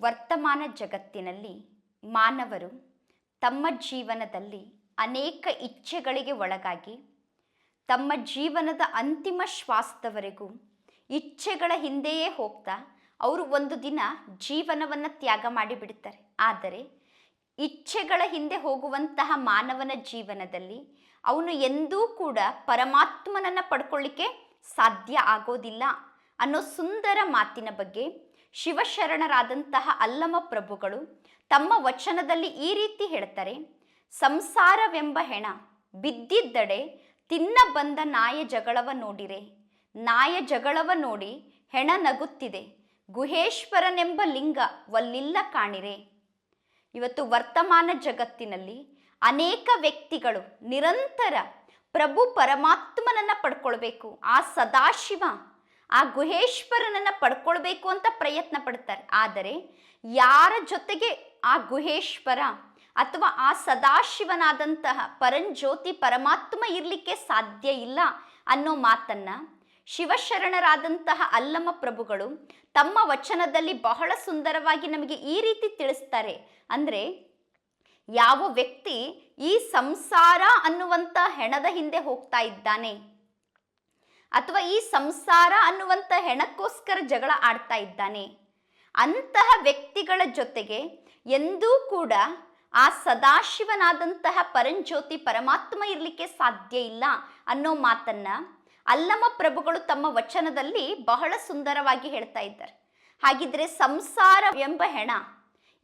ವರ್ತಮಾನ ಜಗತ್ತಿನಲ್ಲಿ ಮಾನವರು ತಮ್ಮ ಜೀವನದಲ್ಲಿ ಅನೇಕ ಇಚ್ಛೆಗಳಿಗೆ ಒಳಗಾಗಿ ತಮ್ಮ ಜೀವನದ ಅಂತಿಮ ಶ್ವಾಸದವರೆಗೂ ಇಚ್ಛೆಗಳ ಹಿಂದೆಯೇ ಹೋಗ್ತಾ ಅವರು ಒಂದು ದಿನ ಜೀವನವನ್ನು ತ್ಯಾಗ ಮಾಡಿಬಿಡ್ತಾರೆ. ಆದರೆ ಇಚ್ಛೆಗಳ ಹಿಂದೆ ಹೋಗುವಂತಹ ಮಾನವನ ಜೀವನದಲ್ಲಿ ಅವನು ಎಂದೂ ಕೂಡ ಪರಮಾತ್ಮನನ್ನು ಪಡ್ಕೊಳ್ಳಿಕ್ಕೆ ಸಾಧ್ಯ ಆಗೋದಿಲ್ಲ ಅನ್ನೋ ಸುಂದರ ಮಾತಿನ ಬಗ್ಗೆ ಶಿವಶರಣರಾದಂತಹ ಅಲ್ಲಮ ಪ್ರಭುಗಳು ತಮ್ಮ ವಚನದಲ್ಲಿ ಈ ರೀತಿ ಹೇಳ್ತಾರೆ ಸಂಸಾರವೆಂಬ ಹೆಣ ಬಿದ್ದಿದ್ದಡೆ ತಿನ್ನ ಬಂದ ನಾಯ ಜಗಳವ ನೋಡಿರೆ. ನಾಯ ಜಗಳವ ನೋಡಿ ಹೆಣ ನಗುತ್ತಿದೆ. ಗುಹೇಶ್ವರನೆಂಬ ಲಿಂಗ ಒಲ್ಲಿಲ್ಲ ಕಾಣಿರೆ. ಇವತ್ತು ವರ್ತಮಾನ ಜಗತ್ತಿನಲ್ಲಿ ಅನೇಕ ವ್ಯಕ್ತಿಗಳು ನಿರಂತರ ಪ್ರಭು ಪರಮಾತ್ಮನನ್ನ ಪಡ್ಕೊಳ್ಬೇಕು. ಆ ಸದಾಶಿವ ಆ ಗುಹೇಶ್ವರನನ್ನು ಪಡ್ಕೊಳ್ಬೇಕು ಅಂತ ಪ್ರಯತ್ನ ಪಡ್ತಾರೆ. ಆದರೆ ಯಾರ ಜೊತೆಗೆ ಆ ಗುಹೇಶ್ವರ ಅಥವಾ ಆ ಸದಾಶಿವನಾದಂತಹ ಪರಂಜ್ಯೋತಿ ಪರಮಾತ್ಮ ಇರಲಿಕ್ಕೆ ಸಾಧ್ಯ ಇಲ್ಲ ಅನ್ನೋ ಮಾತನ್ನ ಶಿವಶರಣರಾದಂತಹ ಅಲ್ಲಮ್ಮ ಪ್ರಭುಗಳು ತಮ್ಮ ವಚನದಲ್ಲಿ ಬಹಳ ಸುಂದರವಾಗಿ ನಮಗೆ ಈ ರೀತಿ ತಿಳಿಸ್ತಾರೆ. ಅಂದರೆ ಯಾವ ವ್ಯಕ್ತಿ ಈ ಸಂಸಾರ ಅನ್ನುವಂಥ ಹೆಣದ ಹಿಂದೆ ಹೋಗ್ತಾ ಇದ್ದಾನೆ ಅಥವಾ ಈ ಸಂಸಾರ ಅನ್ನುವಂಥ ಹೆಣಕ್ಕೋಸ್ಕರ ಜಗಳ ಆಡ್ತಾ ಇದ್ದಾನೆ. ಅಂತಹ ವ್ಯಕ್ತಿಗಳ ಜೊತೆಗೆ ಎಂದೂ ಕೂಡ ಆ ಸದಾಶಿವನಾದಂತಹ ಪರಂಜ್ಯೋತಿ ಪರಮಾತ್ಮ ಇರಲಿಕ್ಕೆ ಸಾಧ್ಯ ಇಲ್ಲ ಅನ್ನೋ ಮಾತನ್ನ ಅಲ್ಲಮ ಪ್ರಭುಗಳು ತಮ್ಮ ವಚನದಲ್ಲಿ ಬಹಳ ಸುಂದರವಾಗಿ ಹೇಳ್ತಾ ಇದ್ದಾರೆ. ಹಾಗಿದ್ರೆ ಸಂಸಾರ ಎಂಬ ಹೆಣ,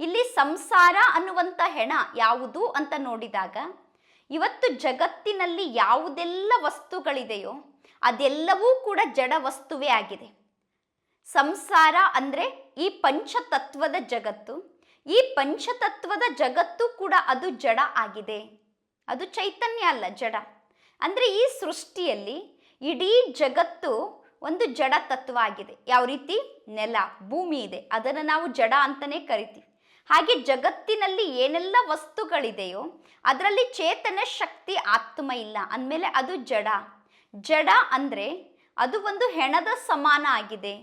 ಇಲ್ಲಿ ಸಂಸಾರ ಅನ್ನುವಂಥ ಹೆಣ ಯಾವುದು ಅಂತ ನೋಡಿದಾಗ, ಇವತ್ತು ಜಗತ್ತಿನಲ್ಲಿ ಯಾವುದೆಲ್ಲ ವಸ್ತುಗಳಿದೆಯೋ ಅದೆಲ್ಲವೂ ಕೂಡ ಜಡ ವಸ್ತುವೇ ಆಗಿದೆ. ಸಂಸಾರ ಅಂದರೆ ಈ ಪಂಚತತ್ವದ ಜಗತ್ತು. ಈ ಪಂಚತತ್ವದ ಜಗತ್ತು ಕೂಡ ಅದು ಜಡ ಆಗಿದೆ. ಅದು ಚೈತನ್ಯ ಅಲ್ಲ, ಜಡ. ಅಂದರೆ ಈ ಸೃಷ್ಟಿಯಲ್ಲಿ ಇಡೀ ಜಗತ್ತು ಒಂದು ಜಡ ತತ್ವ ಆಗಿದೆ. ಯಾವ ರೀತಿ? ನೆಲ, ಭೂಮಿ ಇದೆ. ಅದನ್ನು ನಾವು ಜಡ ಅಂತಲೇ ಕರಿತೀವಿ. ಹಾಗೆ ಜಗತ್ತಿನಲ್ಲಿ ಏನೆಲ್ಲ ವಸ್ತುಗಳಿದೆಯೋ, ಅದರಲ್ಲಿ ಚೇತನ ಶಕ್ತಿ ಆತ್ಮ ಇಲ್ಲ. ಅಂದಮೇಲೆ ಅದು ಜಡ. ಜಡ ಅಂದರೆ ಅದು ಒಂದು ಹೆಣದ ಸಮಾನ ಆಗಿದೆ.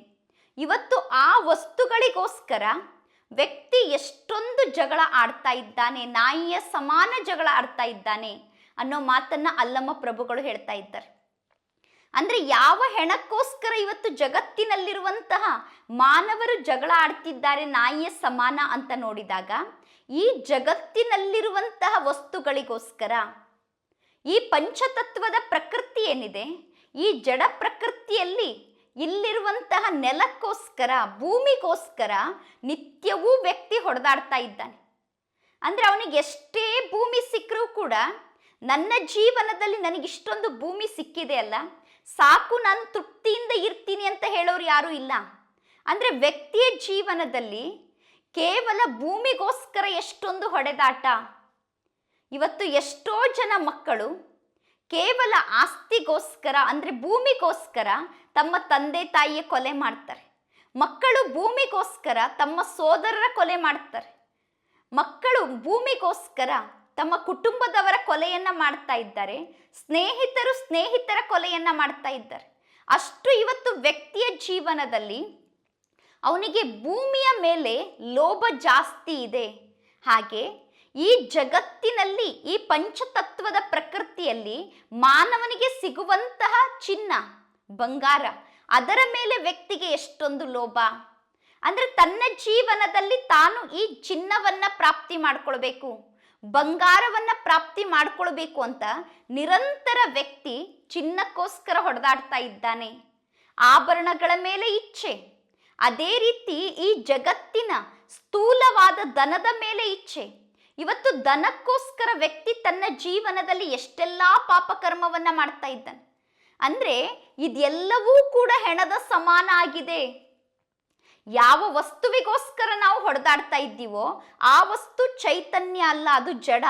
ಇವತ್ತು ಆ ವಸ್ತುಗಳಿಗೋಸ್ಕರ ವ್ಯಕ್ತಿ ಎಷ್ಟೊಂದು ಜಗಳ ಆಡ್ತಾ ಇದ್ದಾನೆ, ನಾಯಿಯ ಸಮಾನ ಜಗಳ ಆಡ್ತಾ ಇದ್ದಾನೆ ಅನ್ನೋ ಮಾತನ್ನ ಅಲ್ಲಮ್ಮ ಪ್ರಭುಗಳು ಹೇಳ್ತಾ ಇದ್ದಾರೆ. ಅಂದ್ರೆ ಯಾವ ಹೆಣಕ್ಕೋಸ್ಕರ ಇವತ್ತು ಜಗತ್ತಿನಲ್ಲಿರುವಂತಹ ಮಾನವರು ಜಗಳ ಆಡ್ತಿದ್ದಾರೆ, ನಾಯಿಯ ಸಮಾನ ಅಂತ ನೋಡಿದಾಗ ಈ ಜಗತ್ತಿನಲ್ಲಿರುವಂತಹ ವಸ್ತುಗಳಿಗೋಸ್ಕರ ಈ ಪಂಚತತ್ವದ ಪ್ರಕೃತಿ ಏನಿದೆ? ಈ ಜಡ ಪ್ರಕೃತಿಯಲ್ಲಿ ಇಲ್ಲಿರುವಂತಹ ನೆಲಕ್ಕೋಸ್ಕರ, ಭೂಮಿಗೋಸ್ಕರ ನಿತ್ಯವೂ ವ್ಯಕ್ತಿ ಹೊಡೆದಾಡ್ತಾ ಇದ್ದಾನೆ. ಅಂದರೆ ಅವನಿಗೆ ಎಷ್ಟೇ ಭೂಮಿ ಸಿಕ್ಕರೂ ಕೂಡ ನನ್ನ ಜೀವನದಲ್ಲಿ ನನಗಿಷ್ಟೊಂದು ಭೂಮಿ ಸಿಕ್ಕಿದೆ ಅಲ್ಲ? ಸಾಕು ನಾನು ತೃಪ್ತಿಯಿಂದ ಇರ್ತೀನಿ ಅಂತ ಹೇಳೋರು ಯಾರೂ ಇಲ್ಲ. ಅಂದರೆ ವ್ಯಕ್ತಿಯ ಜೀವನದಲ್ಲಿ ಕೇವಲ ಭೂಮಿಗೋಸ್ಕರ ಎಷ್ಟೊಂದು ಹೊಡೆದಾಟ ಇವತ್ತು ಎಷ್ಟೋ ಜನ ಮಕ್ಕಳು ಕೇವಲ ಆಸ್ತಿಗೋಸ್ಕರ, ಅಂದರೆ ಭೂಮಿಗೋಸ್ಕರ ತಮ್ಮ ತಂದೆ ತಾಯಿಯ ಕೊಲೆ ಮಾಡ್ತಾರೆ. ಮಕ್ಕಳು ಭೂಮಿಗೋಸ್ಕರ ತಮ್ಮ ಸೋದರರ ಕೊಲೆ ಮಾಡ್ತಾರೆ. ಮಕ್ಕಳು ಭೂಮಿಗೋಸ್ಕರ ತಮ್ಮ ಕುಟುಂಬದವರ ಕೊಲೆಯನ್ನ ಮಾಡ್ತಾ ಇದ್ದಾರೆ. ಸ್ನೇಹಿತರು ಸ್ನೇಹಿತರ ಕೊಲೆಯನ್ನ ಮಾಡ್ತಾ ಇದ್ದಾರೆ. ಅಷ್ಟು ಇವತ್ತು ವ್ಯಕ್ತಿಯ ಜೀವನದಲ್ಲಿ ಅವನಿಗೆ ಭೂಮಿಯ ಮೇಲೆ ಲೋಭ ಜಾಸ್ತಿ ಇದೆ. ಹಾಗೆ ಈ ಜಗತ್ತಿನಲ್ಲಿ, ಈ ಪಂಚತತ್ವದ ಪ್ರಕೃತಿಯಲ್ಲಿ ಮಾನವನಿಗೆ ಸಿಗುವಂತಹ ಚಿನ್ನ, ಬಂಗಾರ, ಅದರ ಮೇಲೆ ವ್ಯಕ್ತಿಗೆ ಎಷ್ಟೊಂದು ಲೋಭ? ಅಂದರೆ ತನ್ನ ಜೀವನದಲ್ಲಿ ತಾನು ಈ ಚಿನ್ನವನ್ನ ಪ್ರಾಪ್ತಿ ಮಾಡ್ಕೊಳ್ಬೇಕು, ಬಂಗಾರವನ್ನ ಪ್ರಾಪ್ತಿ ಮಾಡಿಕೊಳ್ಬೇಕು ಅಂತ ನಿರಂತರ ವ್ಯಕ್ತಿ ಚಿನ್ನಕ್ಕೋಸ್ಕರ ಹೊಡೆದಾಡ್ತಾ ಇದ್ದಾನೆ. ಆಭರಣಗಳ ಮೇಲೆ ಇಚ್ಛೆ. ಅದೇ ರೀತಿ ಈ ಜಗತ್ತಿನ ಸ್ಥೂಲವಾದ ದನದ ಮೇಲೆ ಇಚ್ಛೆ. ಇವತ್ತು ದನಕ್ಕೋಸ್ಕರ ವ್ಯಕ್ತಿ ತನ್ನ ಜೀವನದಲ್ಲಿ ಎಷ್ಟೆಲ್ಲ ಪಾಪಕರ್ಮವನ್ನ ಮಾಡ್ತಾ ಇದ್ದಾನೆ. ಅಂದ್ರೆ ಇದೆಲ್ಲವೂ ಕೂಡ ಹೆಣದ ಸಮಾನ ಆಗಿದೆ. ಯಾವ ವಸ್ತುವಿಗೋಸ್ಕರ ನಾವು ಹೊಡೆದಾಡ್ತಾ ಇದ್ದೀವೋ ಆ ವಸ್ತು ಚೈತನ್ಯ ಅಲ್ಲ, ಅದು ಜಡ.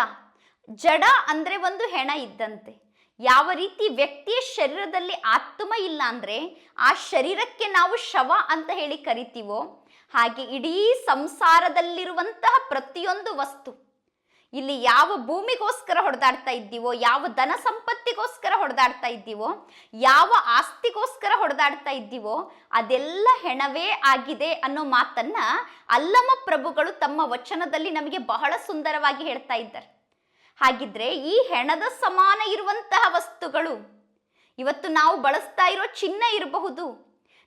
ಜಡ ಅಂದ್ರೆ ಒಂದು ಹೆಣ ಇದ್ದಂತೆ. ಯಾವ ರೀತಿ ವ್ಯಕ್ತಿಯ ಶರೀರದಲ್ಲಿ ಆತ್ಮ ಇಲ್ಲ ಅಂದ್ರೆ ಆ ಶರೀರಕ್ಕೆ ನಾವು ಶವ ಅಂತ ಹೇಳಿ ಕರಿತೀವೋ ಹಾಗೆ ಇಡೀ ಸಂಸಾರದಲ್ಲಿರುವಂತಹ ಪ್ರತಿಯೊಂದು ವಸ್ತು. ಇಲ್ಲಿ ಯಾವ ಭೂಮಿಗೋಸ್ಕರ ಹೊಡೆದಾಡ್ತಾ ಇದ್ದೀವೋ, ಯಾವ ಧನ ಸಂಪತ್ತಿಗೋಸ್ಕರ ಹೊಡೆದಾಡ್ತಾ ಇದ್ದೀವೋ, ಯಾವ ಆಸ್ತಿಗೋಸ್ಕರ ಹೊಡೆದಾಡ್ತಾ ಇದ್ದೀವೋ, ಅದೆಲ್ಲ ಹೆಣವೇ ಆಗಿದೆ ಅನ್ನೋ ಮಾತನ್ನ ಅಲ್ಲಮ ಪ್ರಭುಗಳು ತಮ್ಮ ವಚನದಲ್ಲಿ ನಮಗೆ ಬಹಳ ಸುಂದರವಾಗಿ ಹೇಳ್ತಾ ಇದ್ದಾರೆ. ಹಾಗಿದ್ರೆ ಈ ಹೆಣದ ಸಮಾನ ಇರುವಂತಹ ವಸ್ತುಗಳು, ಇವತ್ತು ನಾವು ಬಳಸ್ತಾ ಇರೋ ಚಿನ್ನ ಇರಬಹುದು,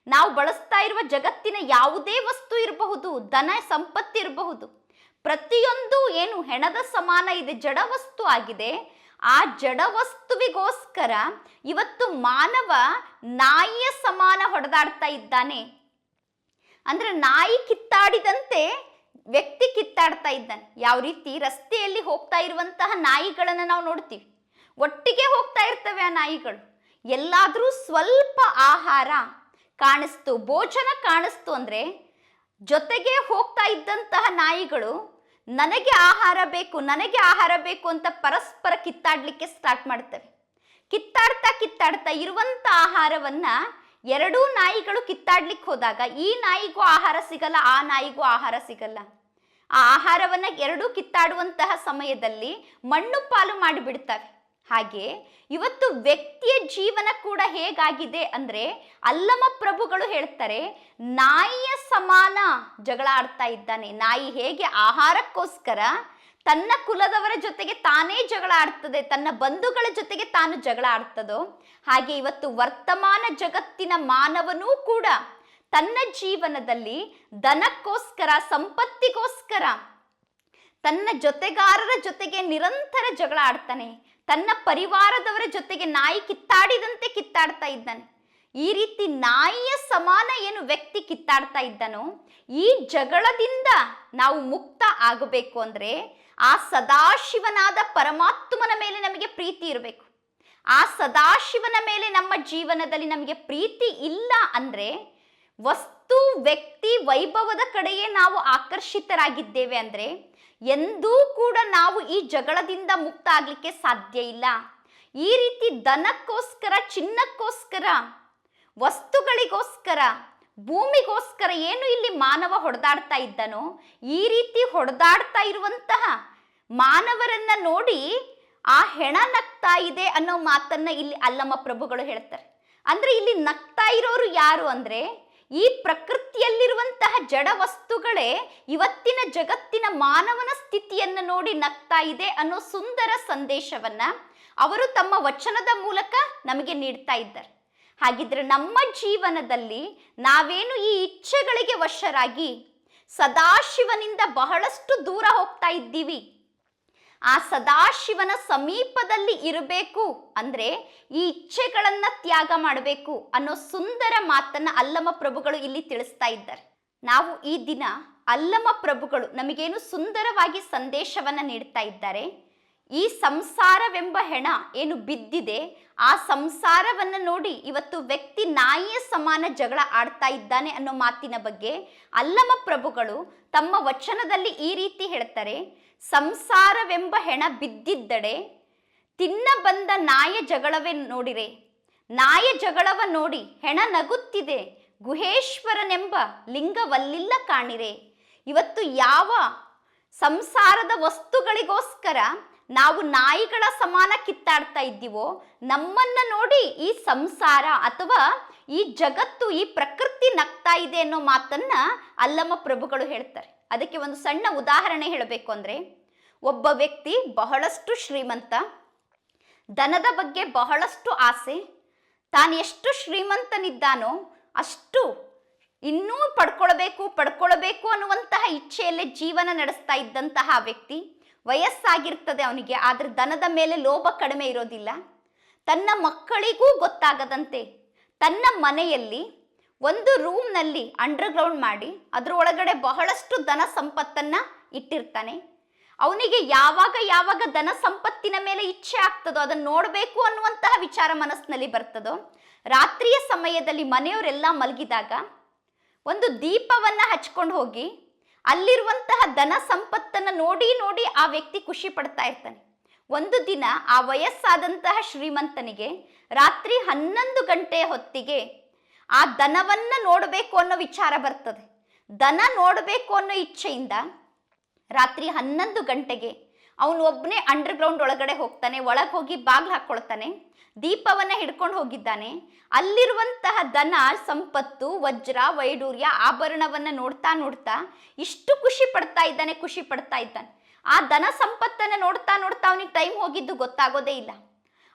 ನಾವು ಬಳಸ್ತಾ ಇರುವ ಜಗತ್ತಿನ ಯಾವುದೇ ವಸ್ತು ಇರಬಹುದು, ಧನ ಸಂಪತ್ತು ಇರಬಹುದು ಪ್ರತಿಯೊಂದು ಏನು ಹೆಣದ ಸಮಾನ ಇದೆ ಜಡವಸ್ತು ಆಗಿದೆ. ಆ ಜಡವಸ್ತುವಿಗೋಸ್ಕರ ಇವತ್ತು ಮಾನವ ನಾಯಿಯ ಸಮಾನ ಹೊಡೆದಾಡ್ತಾ ಇದ್ದಾನೆ. ಅಂದ್ರೆ ನಾಯಿ ಕಿತ್ತಾಡಿದಂತೆ ವ್ಯಕ್ತಿ ಕಿತ್ತಾಡ್ತಾ ಇದ್ದಾನೆ. ಯಾವ ರೀತಿ ರಸ್ತೆಯಲ್ಲಿ ಹೋಗ್ತಾ ಇರುವಂತಹ ನಾಯಿಗಳನ್ನು ನಾವು ನೋಡ್ತೀವಿ. ಒಟ್ಟಿಗೆ ಹೋಗ್ತಾ ಇರ್ತವೆ ಆ ನಾಯಿಗಳು. ಎಲ್ಲಾದರೂ ಸ್ವಲ್ಪ ಆಹಾರ ಕಾಣಿಸ್ತು, ಭೋಜನ ಕಾಣಿಸ್ತು ಅಂದ್ರೆ ಜೊತೆಗೆ ಹೋಗ್ತಾ ಇದ್ದಂತಹ ನಾಯಿಗಳು ನನಗೆ ಆಹಾರ ಬೇಕು, ನನಗೆ ಆಹಾರ ಬೇಕು ಅಂತ ಪರಸ್ಪರ ಕಿತ್ತಾಡ್ಲಿಕ್ಕೆ ಸ್ಟಾರ್ಟ್ ಮಾಡ್ತವೆ ಕಿತ್ತಾಡ್ತಾ ಕಿತ್ತಾಡ್ತಾ ಇರುವಂತ ಆಹಾರವನ್ನ ಎರಡೂ ನಾಯಿಗಳು ಕಿತ್ತಾಡ್ಲಿಕ್ಕೆ ಹೋದಾಗ ಈ ನಾಯಿಗೂ ಆಹಾರ ಸಿಗಲ್ಲ, ಆ ನಾಯಿಗೂ ಆಹಾರ ಸಿಗಲ್ಲ. ಆ ಆಹಾರವನ್ನ ಎರಡೂ ಕಿತ್ತಾಡುವಂತಹ ಸಮಯದಲ್ಲಿ ಮಣ್ಣು ಪಾಲು ಮಾಡಿಬಿಡ್ತವೆ. ಹಾಗೆ ಇವತ್ತು ವ್ಯಕ್ತಿಯ ಜೀವನ ಕೂಡ ಹೇಗಾಗಿದೆ ಅಂದ್ರೆ ಅಲ್ಲಮ ಪ್ರಭುಗಳು ಹೇಳ್ತಾರೆ, ನಾಯಿಯ ಸಮಾನ ಜಗಳ ಆಡ್ತಾ ಇದ್ದಾನೆ. ನಾಯಿ ಹೇಗೆ ಆಹಾರಕ್ಕೋಸ್ಕರ ತನ್ನ ಕುಲದವರ ಜೊತೆಗೆ ತಾನೇ ಜಗಳ ಆಡ್ತದೆ ತನ್ನ ಬಂಧುಗಳ ಜೊತೆಗೆ ತಾನು ಜಗಳ ಆಡ್ತದೋ ಹಾಗೆ ಇವತ್ತು ವರ್ತಮಾನ ಜಗತ್ತಿನ ಮಾನವನೂ ಕೂಡ ತನ್ನ ಜೀವನದಲ್ಲಿ ದನಕ್ಕೋಸ್ಕರ ಸಂಪತ್ತಿಗೋಸ್ಕರ ತನ್ನ ಜೊತೆಗಾರರ ಜೊತೆಗೆ ನಿರಂತರ ಜಗಳ ಆಡ್ತಾನೆ ತನ್ನ ಪರಿವಾರದವರ ಜೊತೆಗೆ ನಾಯಿ ಕಿತ್ತಾಡಿದಂತೆ ಕಿತ್ತಾಡ್ತಾ ಇದ್ದಾನೆ. ಈ ರೀತಿ ನಾಯಿಯ ಸಮಾನ ಏನು ವ್ಯಕ್ತಿ ಕಿತ್ತಾಡ್ತಾ ಇದ್ದಾನೋ, ಈ ಜಗಳದಿಂದ ನಾವು ಮುಕ್ತ ಆಗಬೇಕು ಅಂದ್ರೆ ಆ ಸದಾಶಿವನಾದ ಪರಮಾತ್ಮನ ಮೇಲೆ ನಮಗೆ ಪ್ರೀತಿ ಇರಬೇಕು. ಆ ಸದಾಶಿವನ ಮೇಲೆ ನಮ್ಮ ಜೀವನದಲ್ಲಿ ನಮಗೆ ಪ್ರೀತಿ ಇಲ್ಲ ಅಂದ್ರೆ ವಸ್ತು, ವ್ಯಕ್ತಿ, ವೈಭವದ ಕಡೆಯೇ ನಾವು ಆಕರ್ಷಿತರಾಗಿದ್ದೇವೆ ಅಂದ್ರೆ ಎಂದೂ ಕೂಡ ನಾವು ಈ ಜಗಳದಿಂದ ಮುಕ್ತ ಆಗ್ಲಿಕ್ಕೆ ಸಾಧ್ಯ ಇಲ್ಲ. ಈ ರೀತಿ ದನಕ್ಕೋಸ್ಕರ ಚಿನ್ನಕ್ಕೋಸ್ಕರ, ವಸ್ತುಗಳಿಗೋಸ್ಕರ, ಭೂಮಿಗೋಸ್ಕರ ಏನು ಇಲ್ಲಿ ಮಾನವ ಹೊಡೆದಾಡ್ತಾ ಇದ್ದನೋ, ಈ ರೀತಿ ಹೊಡೆದಾಡ್ತಾ ಇರುವಂತಹ ಮಾನವರನ್ನ ನೋಡಿ ಆ ಹೆಣ ನಗ್ತಾ ಇದೆ ಅನ್ನೋ ಮಾತನ್ನ ಇಲ್ಲಿ ಅಲ್ಲಮ್ಮ ಪ್ರಭುಗಳು ಹೇಳ್ತಾರೆ. ಅಂದ್ರೆ ಇಲ್ಲಿ ನಗ್ತಾ ಇರೋರು ಯಾರು ಅಂದ್ರೆ ಈ ಪ್ರಕೃತಿಯಲ್ಲಿರುವಂತಹ ಜಡ ವಸ್ತುಗಳೇ ಇವತ್ತಿನ ಜಗತ್ತಿನ ಮಾನವನ ಸ್ಥಿತಿಯನ್ನು ನೋಡಿ ನಗ್ತಾ ಇದೆ ಅನ್ನೋ ಸುಂದರ ಸಂದೇಶವನ್ನ ಅವರು ತಮ್ಮ ವಚನದ ಮೂಲಕ ನಮಗೆ ನೀಡ್ತಾ ಇದ್ದಾರೆ. ಹಾಗಿದ್ರೆ ನಮ್ಮ ಜೀವನದಲ್ಲಿ ನಾವೇನು ಈ ಇಚ್ಛೆಗಳಿಗೆ ವಶರಾಗಿ ಸದಾಶಿವನಿಂದ ಬಹಳಷ್ಟು ದೂರ ಹೋಗ್ತಾ ಇದ್ದೀವಿ. ಆ ಸದಾಶಿವನ ಸಮೀಪದಲ್ಲಿ ಇರಬೇಕು ಅಂದ್ರೆ ಈ ಇಚ್ಛೆಗಳನ್ನ ತ್ಯಾಗ ಮಾಡಬೇಕು ಅನ್ನೋ ಸುಂದರ ಮಾತನ್ನ ಅಲ್ಲಮ ಪ್ರಭುಗಳು ಇಲ್ಲಿ ತಿಳಿಸ್ತಾ ಇದ್ದಾರೆ. ನಾವು ಈ ದಿನ ಅಲ್ಲಮ ಪ್ರಭುಗಳು ನಮಗೇನು ಸುಂದರವಾಗಿ ಸಂದೇಶವನ್ನ ನೀಡ್ತಾ ಇದ್ದಾರೆ. ಈ ಸಂಸಾರವೆಂಬ ಹೆಣ ಏನು ಬಿದ್ದಿದೆ, ಆ ಸಂಸಾರವನ್ನ ನೋಡಿ ಇವತ್ತು ವ್ಯಕ್ತಿ ನಾಯಿಯ ಸಮಾನ ಜಗಳ ಆಡ್ತಾ ಇದ್ದಾನೆ ಅನ್ನೋ ಮಾತಿನ ಬಗ್ಗೆ ಅಲ್ಲಮ ಪ್ರಭುಗಳು ತಮ್ಮ ವಚನದಲ್ಲಿ ಈ ರೀತಿ ಹೇಳ್ತಾರೆ ಸಂಸಾರವೆಂಬ ಹೆಣ ಬಿದ್ದಿದ್ದಡೆ, ತಿನ್ನ ಬಂದ ನಾಯ ಜಗಳವೇ ನೋಡಿರೆ. ನಾಯ ಜಗಳವ ನೋಡಿ ಹೆಣ ನಗುತ್ತಿದೆ, ಗುಹೇಶ್ವರನೆಂಬ ಲಿಂಗವಲ್ಲಿಲ್ಲ ಕಾಣಿರೆ. ಇವತ್ತು ಯಾವ ಸಂಸಾರದ ವಸ್ತುಗಳಿಗೋಸ್ಕರ ನಾವು ನಾಯಿಗಳ ಸಮಾನ ಕಿತ್ತಾಡ್ತಾ ಇದ್ದೀವೋ, ನಮ್ಮನ್ನ ನೋಡಿ ಈ ಸಂಸಾರ ಅಥವಾ ಈ ಜಗತ್ತು, ಈ ಪ್ರಕೃತಿ ನಗ್ತಾ ಇದೆ ಅನ್ನೋ ಮಾತನ್ನ ಅಲ್ಲಮ್ಮ ಪ್ರಭುಗಳು ಹೇಳ್ತಾರೆ. ಅದಕ್ಕೆ ಒಂದು ಸಣ್ಣ ಉದಾಹರಣೆ ಹೇಳಬೇಕು ಅಂದ್ರೆ, ಒಬ್ಬ ವ್ಯಕ್ತಿ ಬಹಳಷ್ಟು ಶ್ರೀಮಂತ ದನದ ಬಗ್ಗೆ ಬಹಳಷ್ಟು ಆಸೆ, ತಾನು ಎಷ್ಟು ಶ್ರೀಮಂತನಿದ್ದಾನೋ ಅಷ್ಟು ಇನ್ನೂ ಪಡ್ಕೊಳ್ಬೇಕು ಪಡ್ಕೊಳ್ಬೇಕು ಅನ್ನುವಂತಹ ಇಚ್ಛೆಯಲ್ಲೇ ಜೀವನ ನಡೆಸ್ತಾ ಇದ್ದಂತಹ ವ್ಯಕ್ತಿ, ವಯಸ್ಸಾಗಿರ್ತದೆ ಅವನಿಗೆ, ಆದ್ರೆ ದನದ ಮೇಲೆ ಲೋಭ ಕಡಿಮೆ ಇರೋದಿಲ್ಲ. ತನ್ನ ಮಕ್ಕಳಿಗೂ ಗೊತ್ತಾಗದಂತೆ ತನ್ನ ಮನೆಯಲ್ಲಿ ಒಂದು ರೂಮ್ನಲ್ಲಿ ಅಂಡರ್ಗ್ರೌಂಡ್ ಮಾಡಿ, ಅದರ ಒಳಗಡೆ ಬಹಳಷ್ಟು ಧನ ಸಂಪತ್ತನ್ನು ಇಟ್ಟಿರ್ತಾನೆ. ಅವನಿಗೆ ಯಾವಾಗ ಯಾವಾಗ ಧನ ಸಂಪತ್ತಿನ ಮೇಲೆ ಇಚ್ಛೆ ಆಗ್ತದೋ ಅದನ್ನು ನೋಡಬೇಕು ಅನ್ನುವಂತಹ ವಿಚಾರ ಮನಸ್ಸಿನಲ್ಲಿ ಬರ್ತದೋ, ರಾತ್ರಿಯ ಸಮಯದಲ್ಲಿ ಮನೆಯವರೆಲ್ಲ ಮಲಗಿದಾಗ ಒಂದು ದೀಪವನ್ನು ಹಚ್ಕೊಂಡು ಹೋಗಿ, ಅಲ್ಲಿರುವಂತಹ ಧನ ಸಂಪತ್ತನ್ನು ನೋಡಿ ನೋಡಿ ಆ ವ್ಯಕ್ತಿ ಖುಷಿ ಪಡ್ತಾ ಇರ್ತಾನೆ. ಒಂದು ದಿನ ಆ ವಯಸ್ಸಾದಂತಹ ಶ್ರೀಮಂತನಿಗೆ ರಾತ್ರಿ ಹನ್ನೊಂದು ಗಂಟೆ ಹೊತ್ತಿಗೆ ಆ ದನವನ್ನ ನೋಡಬೇಕು ಅನ್ನೋ ವಿಚಾರ ಬರ್ತದೆ. ದನ ನೋಡಬೇಕು ಅನ್ನೋ ಇಚ್ಛೆಯಿಂದ ರಾತ್ರಿ ಹನ್ನೊಂದು ಗಂಟೆಗೆ ಅವನು ಒಬ್ಬನೇ ಅಂಡರ್ ಗ್ರೌಂಡ್ ಒಳಗಡೆ ಹೋಗ್ತಾನೆ, ಒಳಗೆ ಹೋಗಿ ಬಾಗ್ಲು ಹಾಕ್ಕೊಳ್ತಾನೆ ದೀಪವನ್ನ ಹಿಡ್ಕೊಂಡು ಹೋಗಿದ್ದಾನೆ. ಅಲ್ಲಿರುವಂತಹ ದನ ಸಂಪತ್ತು, ವಜ್ರ, ವೈಡೂರ್ಯ, ಆಭರಣವನ್ನ ನೋಡ್ತಾ ನೋಡ್ತಾ ಇಷ್ಟು ಖುಷಿ ಪಡ್ತಾ ಇದ್ದಾನೆ, ಖುಷಿ ಪಡ್ತಾ ಇದ್ದಾನೆ. ಆ ಧನ ಸಂಪತ್ತನ್ನ ನೋಡ್ತಾ ನೋಡ್ತಾ ಅವನಿಗೆ ಟೈಮ್ ಹೋಗಿದ್ದು ಗೊತ್ತಾಗೋದೇ ಇಲ್ಲ.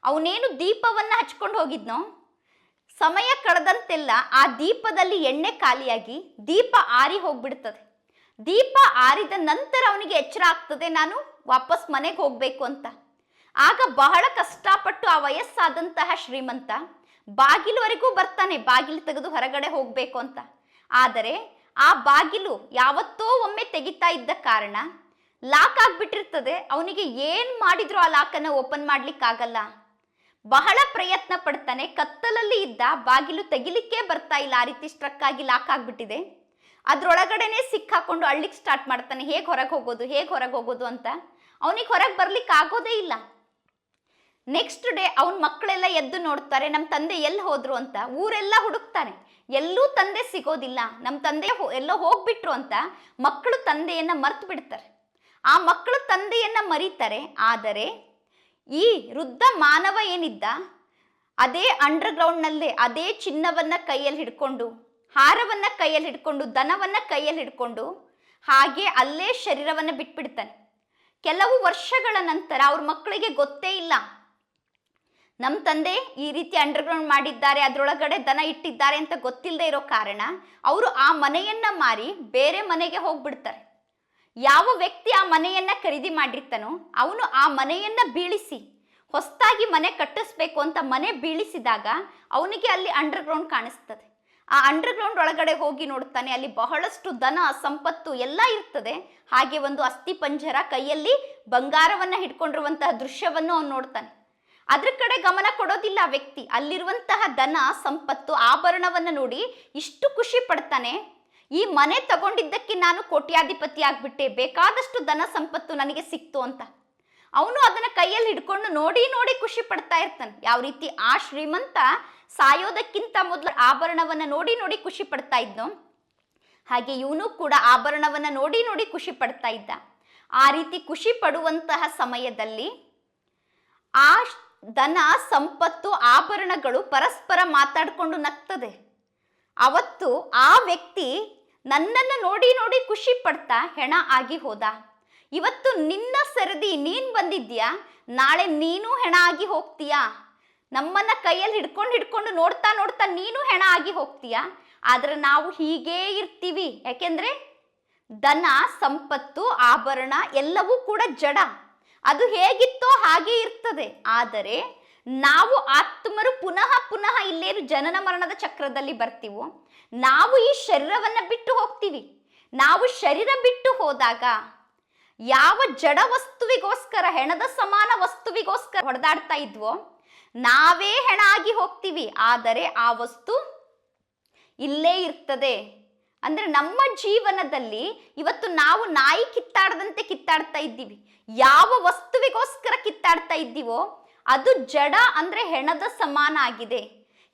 ಅವನೇನು ದೀಪವನ್ನ ಹಚ್ಕೊಂಡು ಹೋಗಿದ್ನೋ? ಸಮಯ ಕಳೆದಂತೆಲ್ಲ ಆ ದೀಪದಲ್ಲಿ ಎಣ್ಣೆ ಖಾಲಿಯಾಗಿ ದೀಪ ಆರಿ ಹೋಗ್ಬಿಡ್ತದೆ. ದೀಪ ಆರಿದ ನಂತರ ಅವನಿಗೆ ಎಚ್ಚರ ಆಗ್ತದೆ ನಾನು ವಾಪಸ್ ಮನೆಗೆ ಹೋಗ್ಬೇಕು ಅಂತ. ಆಗ ಬಹಳ ಕಷ್ಟಪಟ್ಟು ಆ ವಯಸ್ಸಾದಂತಹ ಶ್ರೀಮಂತ ಬಾಗಿಲುವರೆಗೂ ಬರ್ತಾನೆ, ಬಾಗಿಲು ತೆಗೆದು ಹೊರಗಡೆ ಹೋಗ್ಬೇಕು ಅಂತ. ಆದರೆ ಆ ಬಾಗಿಲು ಯಾವತ್ತೋ ಒಮ್ಮೆ ತೆಗಿತಾ ಇದ್ದ ಕಾರಣ ಲಾಕ್ ಆಗಿಬಿಟ್ಟಿರ್ತದೆ. ಅವನಿಗೆ ಏನು ಮಾಡಿದ್ರು ಆ ಲಾಕನ್ನು ಓಪನ್ ಮಾಡ್ಲಿಕ್ಕಾಗಲ್ಲ. ಬಹಳ ಪ್ರಯತ್ನ ಪಡ್ತಾನೆ. ಕತ್ತಲಲ್ಲಿ ಇದ್ದ ಬಾಗಿಲು ತೆಗಿಲಿಕ್ಕೆ ಬರ್ತಾ ಇಲ್ಲ. ಆ ರೀತಿ ಸ್ಟ್ರಕ್ ಆಗಿ ಲಾಕ್ ಆಗಿಬಿಟ್ಟಿದೆ. ಅದ್ರೊಳಗಡೆನೆ ಸಿಕ್ಕಾಕೊಂಡು ಅಳ್ಳಿಕ್ ಸ್ಟಾರ್ಟ್ ಮಾಡ್ತಾನೆ. ಹೇಗೆ ಹೊರಗೆ ಹೋಗೋದು? ಹೇಗೆ ಹೊರಗೆ ಹೋಗೋದು ಅಂತ. ಅವನಿಗೆ ಹೊರಗೆ ಬರ್ಲಿಕ್ಕೆ ಆಗೋದೇ ಇಲ್ಲ. ನೆಕ್ಸ್ಟ್ ಡೇ ಅವನ ಮಕ್ಕಳೆಲ್ಲ ಎದ್ದು ನೋಡ್ತಾರೆ ನಮ್ಮ ತಂದೆ ಎಲ್ಲಿ ಹೋದ್ರು? ಅಂತ. ಊರೆಲ್ಲ ಹುಡುಕ್ತಾನೆ ಎಲ್ಲೂ ತಂದೆ ಸಿಗೋದಿಲ್ಲ. ನಮ್ಮ ತಂದೆ ಎಲ್ಲೋ ಹೋಗ್ಬಿಟ್ರು ಅಂತ ಮಕ್ಕಳು ತಂದೆಯನ್ನ ಮರ್ತು ಬಿಡ್ತಾರೆ ಆ ಮಕ್ಕಳು ತಂದೆಯನ್ನ ಮರೀತಾರೆ. ಆದರೆ ಈ ವೃದ್ಧ ಮಾನವ ಏನಿದ್ದ? ಅದೇ ಅಂಡರ್ ಗ್ರೌಂಡ್ನಲ್ಲೇ ಅದೇ ಚಿನ್ನವನ್ನ ಕೈಯಲ್ಲಿ ಹಿಡ್ಕೊಂಡು, ಹಾರವನ್ನ ಕೈಯಲ್ಲಿ ಹಿಡ್ಕೊಂಡು, ದನವನ್ನ ಕೈಯಲ್ಲಿ ಹಿಡ್ಕೊಂಡು ಹಾಗೆ ಅಲ್ಲೇ ಶರೀರವನ್ನ ಬಿಟ್ಬಿಡ್ತಾನೆ. ಕೆಲವು ವರ್ಷಗಳ ನಂತರ ಅವ್ರ ಮಕ್ಕಳಿಗೆ ಗೊತ್ತೇ ಇಲ್ಲ. ನಮ್ಮ ತಂದೆ ಈ ರೀತಿ ಅಂಡರ್ಗ್ರೌಂಡ್ ಮಾಡಿದ್ದಾರೆ, ಅದರೊಳಗಡೆ ದನ ಇಟ್ಟಿದ್ದಾರೆ ಅಂತ ಗೊತ್ತಿಲ್ಲದೆ ಇರೋ ಕಾರಣ, ಅವರು ಆ ಮನೆಯನ್ನ ಮಾರಿ ಬೇರೆ ಮನೆಗೆ ಹೋಗ್ಬಿಡ್ತಾರೆ. ಯಾವ ವ್ಯಕ್ತಿ ಆ ಮನೆಯನ್ನ ಖರೀದಿ ಮಾಡಿರ್ತಾನೋ ಅವನು ಆ ಮನೆಯನ್ನ ಬೀಳಿಸಿ ಹೊಸದಾಗಿ ಮನೆ ಕಟ್ಟಿಸ್ಬೇಕು ಅಂತ ಮನೆ ಬೀಳಿಸಿದಾಗ ಅವನಿಗೆ ಅಲ್ಲಿ ಅಂಡರ್ ಗ್ರೌಂಡ್ ಕಾಣಿಸ್ತದೆ. ಆ ಅಂಡರ್ಗ್ರೌಂಡ್ ಒಳಗಡೆ ಹೋಗಿ ನೋಡ್ತಾನೆ, ಅಲ್ಲಿ ಬಹಳಷ್ಟು ದನ ಸಂಪತ್ತು ಎಲ್ಲ ಇರ್ತದೆ. ಹಾಗೆ ಒಂದು ಅಸ್ಥಿ ಪಂಜರ ಕೈಯಲ್ಲಿ ಬಂಗಾರವನ್ನ ಹಿಡ್ಕೊಂಡಿರುವಂತಹ ದೃಶ್ಯವನ್ನು ಅವನು ನೋಡ್ತಾನೆ. ಅದ್ರ ಕಡೆ ಗಮನ ಕೊಡೋದಿಲ್ಲ ವ್ಯಕ್ತಿ. ಅಲ್ಲಿರುವಂತಹ ದನ ಸಂಪತ್ತು, ಆಭರಣವನ್ನ ನೋಡಿ ಇಷ್ಟು ಖುಷಿ ಪಡ್ತಾನೆ. ಈ ಮನೆ ತಗೊಂಡಿದ್ದಕ್ಕೆ ನಾನು ಕೋಟ್ಯಾಧಿಪತಿ ಆಗ್ಬಿಟ್ಟೆ, ಬೇಕಾದಷ್ಟು ಧನ ಸಂಪತ್ತು ನನಗೆ ಸಿಕ್ತು ಅಂತ. ಅವನು ಅದನ್ನ ಕೈಯಲ್ಲಿ ಹಿಡ್ಕೊಂಡು ನೋಡಿ ನೋಡಿ ಖುಷಿ ಪಡ್ತಾ ಇರ್ತಾನೆ. ಯಾವ ರೀತಿ ಆ ಶ್ರೀಮಂತ ಸಾಯೋದಕ್ಕಿಂತ ಮೊದಲು ಆಭರಣವನ್ನ ನೋಡಿ ನೋಡಿ ಖುಷಿ ಪಡ್ತಾ ಇದ್ನೋ, ಹಾಗೆ ಇವನು ಕೂಡ ಆಭರಣವನ್ನ ನೋಡಿ ನೋಡಿ ಖುಷಿ ಪಡ್ತಾ ಇದ್ದ. ಆ ರೀತಿ ಖುಷಿ ಪಡುವಂತಹ ಸಮಯದಲ್ಲಿ ಆ ಧನ, ಸಂಪತ್ತು, ಆಭರಣಗಳು ಪರಸ್ಪರ ಮಾತಾಡಿಕೊಂಡು ನಗ್ತದೆ. ಅವತ್ತು ಆ ವ್ಯಕ್ತಿ ನನ್ನನ್ನು ನೋಡಿ ನೋಡಿ ಖುಷಿ ಪಡ್ತಾ ಹೆಣ ಆಗಿ ಹೋದ. ಇವತ್ತು ನಿನ್ನ ಸರದಿ ನೀನ್ ಬಂದಿದ್ಯಾ ನಾಳೆ ನೀನು ಹೆಣ ಆಗಿ ಹೋಗ್ತೀಯಾ? ನಮ್ಮನ್ನ ಕೈಯಲ್ಲಿ ಹಿಡ್ಕೊಂಡು ಹಿಡ್ಕೊಂಡು ನೋಡ್ತಾ ನೋಡ್ತಾ ನೀನು ಹೆಣ ಆಗಿ ಹೋಗ್ತೀಯಾ? ಆದ್ರೆ ನಾವು ಹೀಗೇ ಇರ್ತೀವಿ. ಯಾಕೆಂದ್ರೆ ದನ ಸಂಪತ್ತು, ಆಭರಣ ಎಲ್ಲವೂ ಕೂಡ ಜಡ. ಅದು ಹೇಗಿತ್ತೋ ಹಾಗೆ ಇರ್ತದೆ. ಆದರೆ ನಾವು ಆತ್ಮರು ಪುನಃ ಪುನಃ ಇಲ್ಲೇನು ಜನನ ಮರಣದ ಚಕ್ರದಲ್ಲಿ ಬರ್ತೀವೋ? ನಾವು ಈ ಶರೀರವನ್ನ ಬಿಟ್ಟು ಹೋಗ್ತೀವಿ. ನಾವು ಶರೀರ ಬಿಟ್ಟು ಹೋದಾಗ ಯಾವ ಜಡ ವಸ್ತುವಿಗೋಸ್ಕರ, ಹೆಣದ ಸಮಾನ ವಸ್ತುವಿಗೋಸ್ಕರ ಹೊಡೆದಾಡ್ತಾ ಇದ್ವೋ? ನಾವೇ ಹೆಣ ಆಗಿ ಹೋಗ್ತೀವಿ. ಆದರೆ ಆ ವಸ್ತು ಇಲ್ಲೇ ಇರ್ತದೆ. ಅಂದ್ರೆ ನಮ್ಮ ಜೀವನದಲ್ಲಿ ಇವತ್ತು ನಾವು ನಾಯಿ ಕಿತ್ತಾಡದಂತೆ ಕಿತ್ತಾಡ್ತಾ ಇದ್ದೀವಿ. ಯಾವ ವಸ್ತುವಿಗೋಸ್ಕರ ಕಿತ್ತಾಡ್ತಾ ಇದ್ದೀವೋ? ಅದು ಜಡ ಅಂದ್ರೆ ಹೆಣದ ಸಮಾನ ಆಗಿದೆ.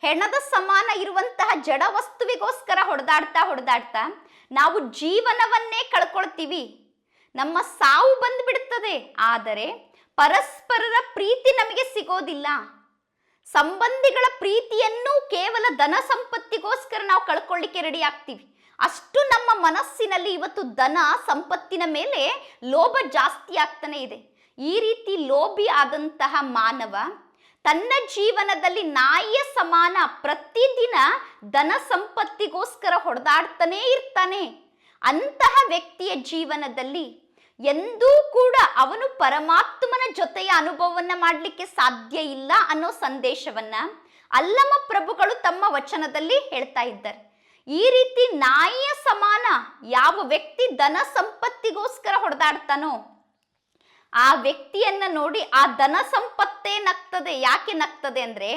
ಹೆಣದ ಸಮಾನ ಇರುವಂತಹ ಜಡ ವಸ್ತುವಿಗೋಸ್ಕರ ಹೊಡೆದಾಡ್ತಾ ಹೊಡೆದಾಡ್ತಾ ನಾವು ಜೀವನವನ್ನೇ ಕಳ್ಕೊಳ್ತೀವಿ. ನಮ್ಮ ಸಾವು ಬಂದ್ಬಿಡುತ್ತದೆ ಆದರೆ ಪರಸ್ಪರರ ಪ್ರೀತಿ ನಮಗೆ ಸಿಗೋದಿಲ್ಲ. ಸಂಬಂಧಿಗಳ ಪ್ರೀತಿಯನ್ನು ಕೇವಲ ಧನ ಸಂಪತ್ತಿಗೋಸ್ಕರ ನಾವು ಕಳ್ಕೊಳ್ಳಿಕ್ಕೆ ರೆಡಿ ಆಗ್ತೀವಿ. ಅಷ್ಟು ನಮ್ಮ ಮನಸ್ಸಿನಲ್ಲಿ ಇವತ್ತು ಧನ ಸಂಪತ್ತಿನ ಮೇಲೆ ಲೋಭ ಜಾಸ್ತಿ ಆಗ್ತಾನೆ ಇದೆ. ಈ ರೀತಿ ಲೋಭಿ ಆದಂತಹ ಮಾನವ ತನ್ನ ಜೀವನದಲ್ಲಿ ನಾಯಿಯ ಸಮಾನ ಪ್ರತಿದಿನ ಧನ ಸಂಪತ್ತಿಗೋಸ್ಕರ ಹೊಡೆದಾಡ್ತಾನೇ ಇರ್ತಾನೆ. ಅಂತಹ ವ್ಯಕ್ತಿಯ ಜೀವನದಲ್ಲಿ ಎಂದೂ ಕೂಡ ಅವನು ಪರಮಾತ್ಮನ ಜೊತೆಯ ಅನುಭವವನ್ನ ಮಾಡಲಿಕ್ಕೆ ಸಾಧ್ಯ ಇಲ್ಲ ಅನ್ನೋ ಸಂದೇಶವನ್ನ ಅಲ್ಲಮ ಪ್ರಭುಗಳು ತಮ್ಮ ವಚನದಲ್ಲಿ ಹೇಳ್ತಾ ಇದ್ದಾರೆ. ಈ ರೀತಿ ನಾಯಿಯ ಸಮಾನ ಯಾವ ವ್ಯಕ್ತಿ ಧನ ಸಂಪತ್ತಿಗೋಸ್ಕರ ಹೊಡೆದಾಡ್ತಾನೋ ಆ ವ್ಯಕ್ತಿಯನ್ನ ನೋಡಿ ಆ ಧನ ಸಂಪತ್ತೇ ನಗ್ತದೆ. ಯಾಕೆ ನಗ್ತದೆ ಅಂದ್ರೆ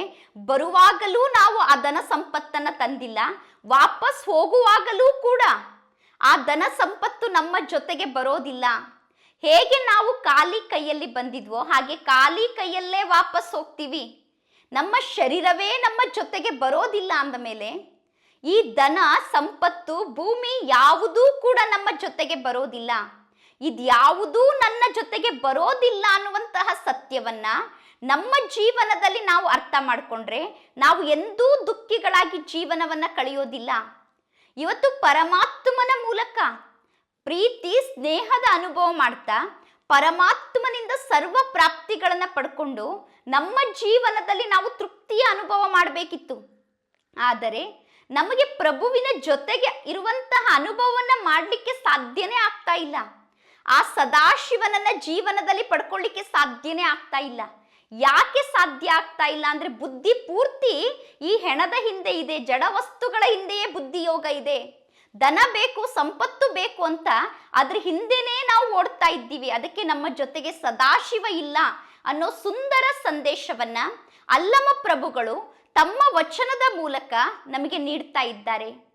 ಬರುವಾಗಲೂ ನಾವು ಆ ಧನ ಸಂಪತ್ತನ್ನ ತಂದಿಲ್ಲ, ವಾಪಸ್ ಹೋಗುವಾಗಲೂ ಕೂಡ ಆ ಧನ ಸಂಪತ್ತು ನಮ್ಮ ಜೊತೆಗೆ ಬರೋದಿಲ್ಲ. ಹೇಗೆ ನಾವು ಖಾಲಿ ಕೈಯಲ್ಲಿ ಬಂದಿದ್ವೋ ಹಾಗೆ ಖಾಲಿ ಕೈಯಲ್ಲೇ ವಾಪಸ್ ಹೋಗ್ತೀವಿ. ನಮ್ಮ ಶರೀರವೇ ನಮ್ಮ ಜೊತೆಗೆ ಬರೋದಿಲ್ಲ ಅಂದ ಮೇಲೆ ಈ ಧನ ಸಂಪತ್ತು ಭೂಮಿ ಯಾವುದೂ ಕೂಡ ನಮ್ಮ ಜೊತೆಗೆ ಬರೋದಿಲ್ಲ. ಇದ್ಯಾವುದೂ ನನ್ನ ಜೊತೆಗೆ ಬರೋದಿಲ್ಲ ಅನ್ನುವಂತಹ ಸತ್ಯವನ್ನ ನಮ್ಮ ಜೀವನದಲ್ಲಿ ನಾವು ಅರ್ಥ ಮಾಡಿಕೊಂಡ್ರೆ ನಾವು ಎಂದೂ ದುಃಖಿಗಳಾಗಿ ಜೀವನವನ್ನ ಕಳೆಯೋದಿಲ್ಲ. ಇವತ್ತು ಪರಮಾತ್ಮನ ಮೂಲಕ ಪ್ರೀತಿ, ಸ್ನೇಹದ ಅನುಭವ ಮಾಡ್ತಾ ಪರಮಾತ್ಮನಿಂದ ಸರ್ವ ಪ್ರಾಪ್ತಿಗಳನ್ನು ಪಡ್ಕೊಂಡು ನಮ್ಮ ಜೀವನದಲ್ಲಿ ನಾವು ತೃಪ್ತಿಯ ಅನುಭವ ಮಾಡಬೇಕಿತ್ತು. ಆದರೆ ನಮಗೆ ಪ್ರಭುವಿನ ಜೊತೆಗೆ ಇರುವಂತಹ ಅನುಭವವನ್ನ ಮಾಡಲಿಕ್ಕೆ ಸಾಧ್ಯನೇ ಆಗ್ತಾ ಇಲ್ಲ. ಆ ಸದಾಶಿವನನ್ನ ಜೀವನದಲ್ಲಿ ಪಡ್ಕೊಳ್ಳಿಕ್ಕೆ ಸಾಧ್ಯನೇ ಆಗ್ತಾ ಇಲ್ಲ. ಯಾಕೆ ಸಾಧ್ಯ ಆಗ್ತಾ ಇಲ್ಲ ಅಂದ್ರೆ ಬುದ್ಧಿ ಪೂರ್ತಿ ಈ ಹೆಣದ ಹಿಂದೆ ಇದೆ, ಜಡ ವಸ್ತುಗಳ ಹಿಂದೆಯೇ ಬುದ್ಧಿ ಯೋಗ ಇದೆ. ದನ ಬೇಕು, ಸಂಪತ್ತು ಬೇಕು ಅಂತ ಅದ್ರ ಹಿಂದೆನೇ ನಾವು ಓಡ್ತಾ ಇದ್ದೀವಿ. ಅದಕ್ಕೆ ನಮ್ಮ ಜೊತೆಗೆ ಸದಾಶಿವ ಇಲ್ಲ ಅನ್ನೋ ಸುಂದರ ಸಂದೇಶವನ್ನ ಅಲ್ಲಮ ಪ್ರಭುಗಳು ತಮ್ಮ ವಚನದ ಮೂಲಕ ನಮಗೆ ನೀಡ್ತಾ ಇದ್ದಾರೆ.